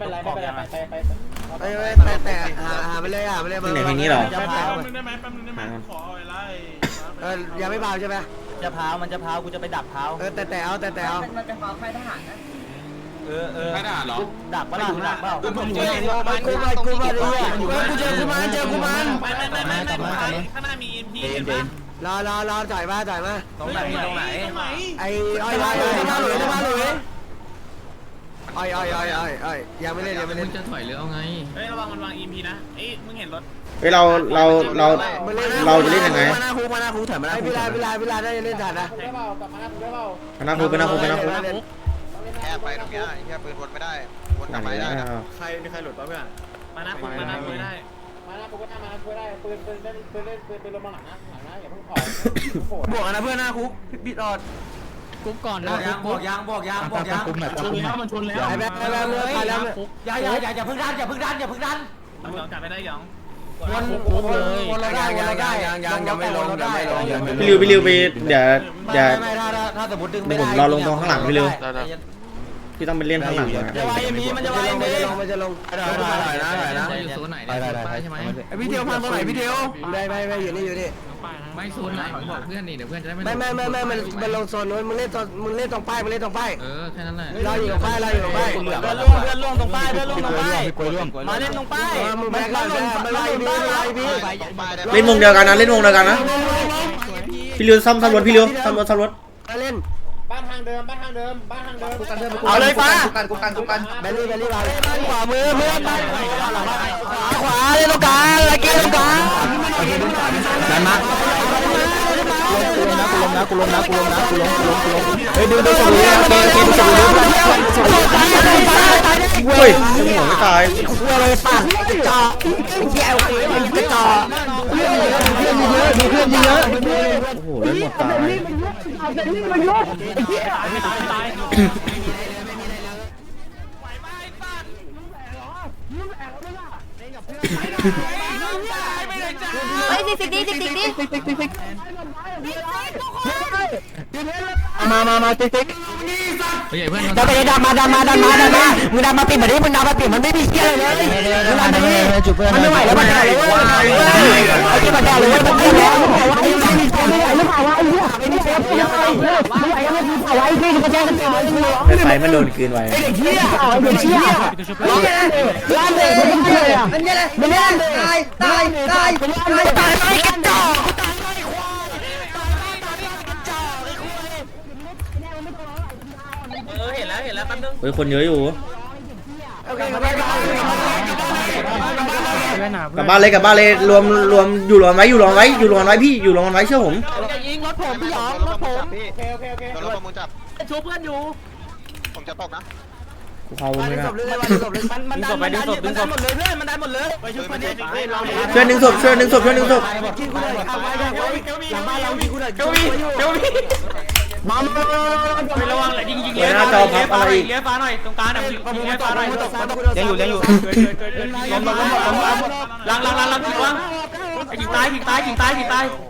เป็นไรไม่เป็นไรไปไปไปเอ้ยเอ้ยแต่แต่หาหาไปเลยหาไปเลยที่ไหนเพลงนี้เหรอ จะพาวแป๊บนึงได้ไหมแป๊บนึงได้ไหมขอเอาไว้ไล่เออยังไม่เบาใช่ไหมจะพาวมันจะพาวกูจะไปดักพาวเออแต่แต่เอาแต่แต่เอามันเป็นความค่ายทหารนะเออเออไม่ได้หรอดักปะล่ะดักเปล่าผมเจอกูมากูมาดิกูเจอกูมันเจอกูมันไม่ไม่ไม่ไม่ไม่ข้างหน้ามี EMP เห็นปะรอรอรอจ่ายมาจ่ายมาตรงไหนตรงไหนไอ้อ้อยอ้อยอ้อยมาหลุยมาหลุย อ้อยอ้อยอ้อยอ้อยอ้อยยังไม่เล่นยังไม่มึเล่นงจะถอยหรือเอาไง เฮ้ยระวังมันวาง EMP นะ เอ้ยมึงเห็นรถเฮ้ยเราเราเรา เราจะเล่นยังไง มาหน้าคูมาหน้าคูถอยมาหน้าคูเวลาเวลาเวลาได้เล่นทันนะได้เปล่ากลับมาหน้ากูได้เปล่าไปนั่งคุยไปนั่งคุยไปนั่งคุยแค่ไปตรงเนี้ยไอ้แค่ปืนวนไม่ได้วนกลับไหนไปได้นะอะใครมีใครหลุดป่ะเพื่อนมาหน้าคุกมาหน้าคุยได้ มาหน้ากูก็หน้ามาหน้ากูได้ปืนปืนเล่นปืนเล่นปืนปืนลงมาหลังนะหลังนะอย่าเพิ่งถอยโผล่บวกนะเพื่อนหน้าคุกพี่รอด กุ๊กก่อนบวกยางบวกยางบวกยางบวกยางกุ๊กแบบกุ๊กแบบมันชนแล้วไอ้แม่ไอ้แม่เมื่อไปแล้วอย่าอย่าอย่าอย่าเพิ่งดันอย่าเพิ่งดันอย่าเพิ่งดันหยองจับไปได้หยองวนวนวนเราได้วนเราได้ยังยังยังไม่ลงยังไม่ลงยังไม่ลงพี่ริวพี่ริวไปเดี๋ยวเดี๋ยวไม่ถ้าถ้าสมมติดึงเดี๋ยวผมรอลงตรงข้างหลังพี่ริวได้ได้ พี่ต้องไปเล่นข้างหลังก่อนนะ จะวายมีมันจะวายมันมีจะลงมันจะลงได้ได้ได้ได้นะจะอยู่โซนไหนเนี่ยป้ายใช่ไหมไอพี่เดียวพังตรงไหนพี่เดียวไม่ไม่ไม่อยู่นี่อยู่นี่ไม่โซนไหนมึงบอกเพื่อนนี่เดี๋ยวเพื่อนจะได้ไม่ไม่ไม่ไม่ไม่มันมันลงโซนนู้นมึงเล่นตอนมึงเล่นตรงป้ายมึงเล่นตรงป้ายเออแค่นั้นแหละเราอยู่ตรงป้ายเราอยู่ตรงป้ายเพื่อนล่วงเพื่อนล่วงตรงป้ายเพื่อนล่วงตรงป้ายมาเล่นตรงป้ายเออมึงแบกก่อนไม่ไล่พี่ไม่ไล่พี่ป้ายได้เล่นวงเดียวกันนะเล่นวงเดียวกันนะพี่ริวซ่อมซ่อมรถพี่ริวซ่อมรถซ่อมรถมาเล่นบ้านทางเดิมบ้านทางเดิมบ้านทางเดิมเอาเลยฟ้าแบลลี่แบลลี่มาขวามือเพื่อนขวาเล่นตรงกลางไอ้เกี้ยตรงกลางดันมากูลง นะกูลงนะกูลงนะกูลงกูลงกูลงกูลงเฮ้ยดูดูสมุนไพรโอเคโอเคดูสมุนไพรเฮ้ยยังหัวไม่ตายกูเลยปัดกระจอกแย่โอเคมันกระจอกเพื่อนเยอะเพื่อนเยอะเพื่อนเยอะโอ้โหเล่นหมดตายเฮ้ยสิสิดิสิสิดิมามามาติ๊กติ๊กเฮ้ยเพื่อนดันไปดันมาดันมาดันมาดันมามึงดันมาปิดมาดิมึงดันมาปิดมันไม่มีเชี่ยเลยมึงดันมาดิมันไม่ไหวแล้วมันได้เลยไอ้ที่มันได้เลยมันได้แล้วไอ้ที่มีไม่ไหวหรือเปล่าวะ ไอ้ที่หาไม่ได้เซฟยังไงไม่ไหวยังไม่มีไว้พี่ก็แจ้งกันต่อไฟไฟมันโดนคืนไว้ไอ้เด็กเชี่ยไอ้เด็กเชี่ยร้านเลยร้านเลยมันเนี่ยมันเนี่ยมันเนี่ยตายตายตายตายตายตายกันต่อเออเห็นแล้วเห็นแล้วแป๊บนึงเฮ้ยคนเยอะอยู่อเคครับบ๊ายบายกลับบ้านเลยกลับบ้านเลยรวมรวมอยู่รวมไว้อยู่รวมไว้อยู่รวมไว้พี่อยู่รวมไว้เชื่อผมจะยิงร ถผมพี่หยองรถผมพี่โอเคโอเคโอเคโดนรถประมูลจับ ชูเพื่อนอยู่ผมจะตกนะกูเข้าไม่ได้มันมันดันมันดันมันดันหมดเลยเพื่อนมันดันหมดเลยไปช่วยเพื่อนดิเราช่วยหนึ่งศพช่วยหนึ่งศพช่วยหนึ่งศพหลังบ้านเรามีกูเลยเกวีเกวีมามาไประวังแหละยิงยิงเฮ้ยหน้าจอพับอะไรอีกเลี้ยฟ้าหน่อยตรงกลางน่ะยิงเลี้ยฟ้าหน่อยยังอยู่ยังอยู่ล้มล้มล้มล้มล้มล้างล้างล้างล้างล้างไอ้ยิงตายยิงตายยิงตายยิงตายไม่ทัน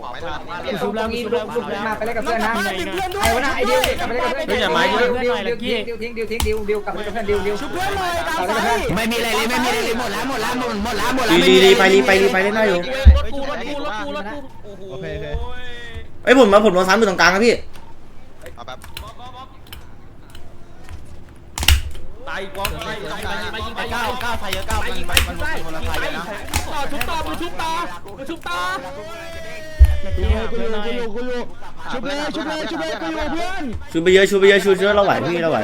ชุบแล้วงี้ชุบแล้วชุบแล้วมาไปเล่นกับเพื่อนนะไอ้วะนะไอ้ดิวกลับไปเล่นกับเพื่อนเฮ้ยอย่ามาเยอะดิวดิวดิวทิ้งดิวทิ้งดิวดิวกลับไปเล่นกับเพื่อนดิวดิวชุบเพื่อนเลยกลับไปเล่นกับเพื่อนไม่มีอะไรเลยไม่มีอะไรเลยหมดแล้วหมดแล้วหมดหมดแล้วหมดแล้วรีรีรีไปรีไปรีไปเล่นได้อยู่รถกูรถกูรถกูรถกูโอ้โหเอ้ยผมมาผมลงซ้ำอยู่ตรงกลางครับพี่เอาแบบตายกองตายตายตายตายยิงไปตายเก้าเก้าไทยเก้ามันมันมันคนละไทยนะต่อชุบต่อมือชุบต่อมือชุบต่อ ชุบเลยชุบเลยชุบเลยกูอยู่เพื่อนชูไปเยอะชูไปเยอะชูเยอะเราไหวพี่เราไหว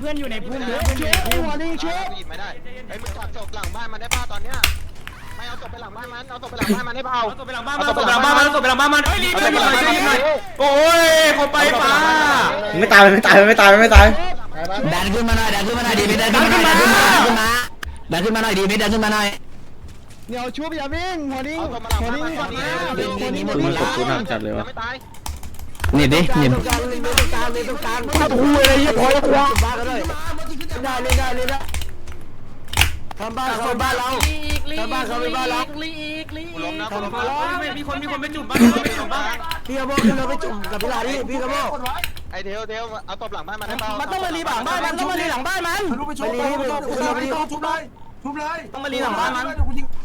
เพื่อนอยู่ในพุ่มเยอะชุบหัวดิชุบไม่ได้ไอ้มึงถอดศพหลังบ้านมันได้ป่ะตอนเนี้ยไม่เอาศพไปหลังบ้านมันเอาศพไปหลังบ้านมันได้เปล่าเอาตัวไปหลังบ้านมาตัวไปหลังบ้านมาตัวไปหลังบ้านมาเฮ้ยรีบช่วยหน่อยช่วยหน่อยโอ้ยเขาไปฟ้าไม่ตายไม่ตายไม่ตายไม่ตายดันขึ้นมาหน่อยดันขึ้นมาหน่อยดีไม่ดันขึ้นมาดันขึ้นมาดันขึ้นมาดันขึ้นมาหน่อยดีไม่ดันขึ้นมาหน่อย เอาศพมาหลังบ้านมันก่อนนะคุณมันกดคุณหนักจัดเลยวะไม่ตายนี่ดินี่ตรงกลางนี่ตรงกลางนี่ตรงกลางถ้าถูอะไรเยอะพอแล้วควาบ้านก็ได้ได้เลยได้เลยนะทำบ้านเขาบ้านเราทำบ้านเขาเป็นบ้านเรากูล้มนะกูล้มมานะแล้วมีคนมีคนไปจุ่มบ้านไปจุ่มบ้านพี่กระโมขึ้นรถไปจุ่มกับพี่ลาดิพี่กระโมไไอเทลเทลเอาตบหลังบ้านมาได้เปล่ามันต้องมารีหลังบ้านมันต้องมารีหลังบ้านมันไปชุบไปชุบไปชุบเลยชุบเลยต้องมารีหลังบ้านมัน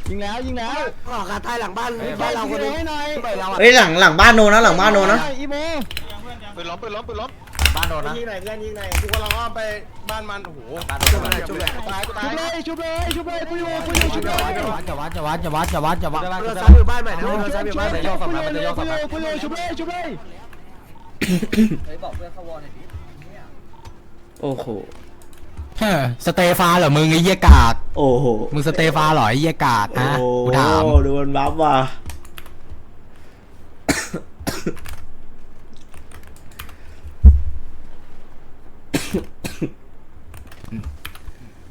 ยิงแล้วยิงแล้วออกการใต้หลังบ้านบ้านเราคนนี้ไปเราเฮ้ยหลังหลังบ้านโนนะหลังบ้านโนนะอีโมปืนล้มปืนล้มปืนล้มบ้านโดนนะยิงไหนเพื่อนยิงไหนกูกำลังอ้อมไปบ้านมันโอ้โหชุบเลยชุบเลยตายกูตายชุบเลยชุบเลยกูอยู่กูอยู่ชุบเลยจะวัดจะวัดจะวัดจะวัดจะวัดเราซ้ายอยู่บ้านใหม่นะเราซ้ายอยู่บ้านใหม่โยกกลับมามันจะโยกกลับมากูอยู่ชุบเลยชุบเลยเฮ้ยบอกเพื่อนเข้าวอลหน่อยดิโอ้โหเฮ้อ สเตฟาเหรอมึงไอ้เหี้ยกากโอ้โห มึงสเตฟาเหรอไอ้เหี้ยกากโอ้ฮะโหกูถาม ดูมันบัฟว่ะ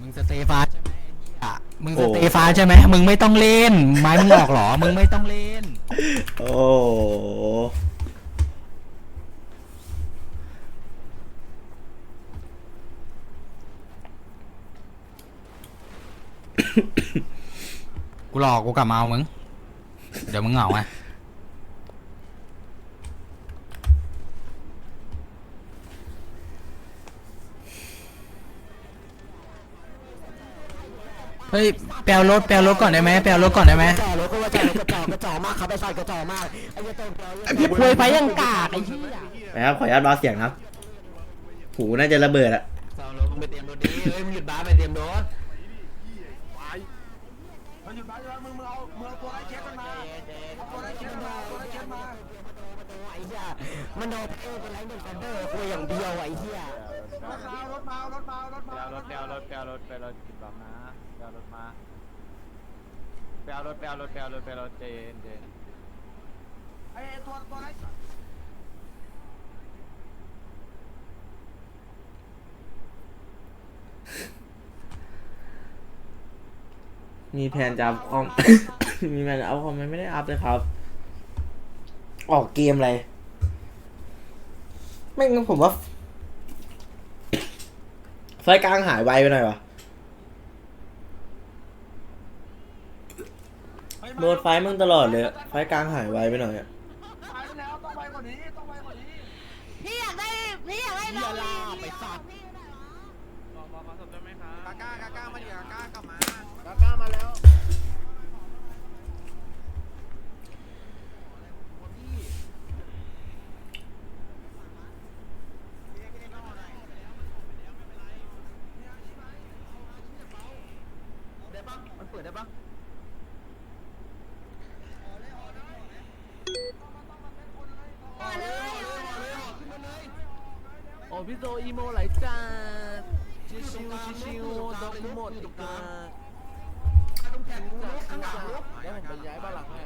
มึงสเตฟาใช่ไหมไอ้เหี้ยมึงสเตฟาใช่ไหมมึงไม่ต้องเล่น ไม้มึงออกเหรอ มึงไม่ต้องเล่น โอ้ กูหลอกกูกลับมาเอามึง เดี๋ยวมึงเหงาไงเฮ้ยแปลรถแปลรถก่อนได้ไหมแปลรถก่อนได้ไหมจ่อรถก็ว่าจ่อรถกระจอกกระจอกมากครับไอ้สัตว์กระจอกมากไอ้เหี้ยเติมเกลือพี่ป่วยไปยังกากไอ้เหี้ยไปครับขออนุญาตเบาเสียงครับ หูน่าจะระเบิดอะ สาวรถมึงไปเตรียมรถดิเฮ้ยมึงหยุดบ้าไปเตรียมรถ มันหยุดบ้านมึงมึงเอามึงเอาตัวไอ้เช็ดมันมาเอาตัวไอ้เช็ดมาตัวไอ้เช็ดมาไอ้ เหี้ยมันโดนเอเป็นไรเหมือนกันเด้อคุยอย่างเดียวไอ้เหี้ยรถมารถมารถมารถมารถไปเอารถไปเอารถไปเอารถติดบัมนะไปเอารถมาไปเอารถไปเอารถไปเอารถไปเอารถเจนเจนไอ้ตัวตัวไอ้มีแผนจะอัพคอม มีแผนจะอัพคอมไหมไม่ได้อัพเลยครับ ออกเกมอะไร ไม่งั้นผมว่า ไฟกลางหายไวไปหน่อยวะโดนไฟมึงตลอดเลยไฟกลางหายไวไปหน่อยอะไปแล้วต้องไปกว่านี้ต้องไปกว่านี้พี่อยากได้พี่อยากได้น้องลีไปฝากกาก้ากาก้ามาดิกาก้ากลับมากาก้ามาแล้ว ได้ปะห่อเลยห่อเลยห่อเลยห่อขึ้นมาเลยโอ้พี่โซอีโมไหลจัดชิวชิวชิวดอกหมดตกกาต้องแข่งกูลุกข้างหลังลุกแล้วผมไปย้ายบ้านหลังให้